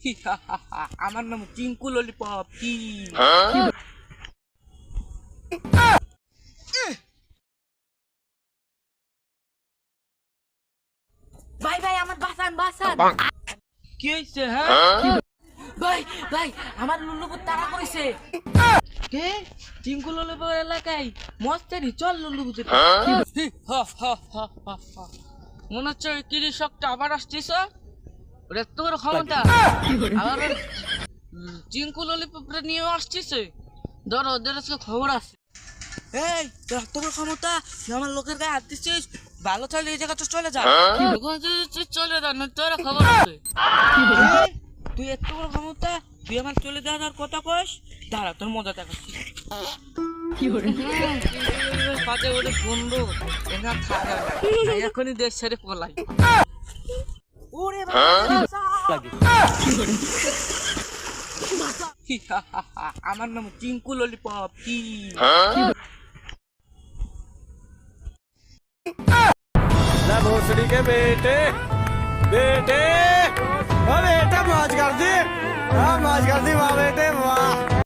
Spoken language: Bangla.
হি হা হা হা, আমার নাম চিঙ্কু ললিপপ কি? ভাই ভাই আমার বাসান বাসান। কি হয়েছে হ্যাঁ? ভাই ভাই আমার লুল্লুপুর তাড়া করেছে। কে? চিঙ্কু ললিপপ এলাকায়? মস্তারি চল লুলু বুঝে মনে হচ্ছে ওই কৃষকটা আবার আসছিস ওটা তোর ক্ষমতা। আবার চিঙ্কু ললিপপটা নিয়ে আসছিস ধরো ওদের আজকে খবর আছে। এই তোর তোর ক্ষমতা আমার লোকের গায়ে হাত দিচ্ছিস? ভালো থাকলে এই জায়গা তো চলে যা। চলে যা না তোর খবর আছে। তুই এত বড় ক্ষমতা তুই আমার চলে যাওয়ার কথা কস দাঁড়া তোর মজা দেখাচ্ছি। এখনই দেশ ছেড়ে পলাই। ওরে আমার নাম চিঙ্কু ললিপপ কি भोसड़ी के बेटे बेटे बेटे मौज कर दी हाँ मौज कर दी वाह बेटे वाह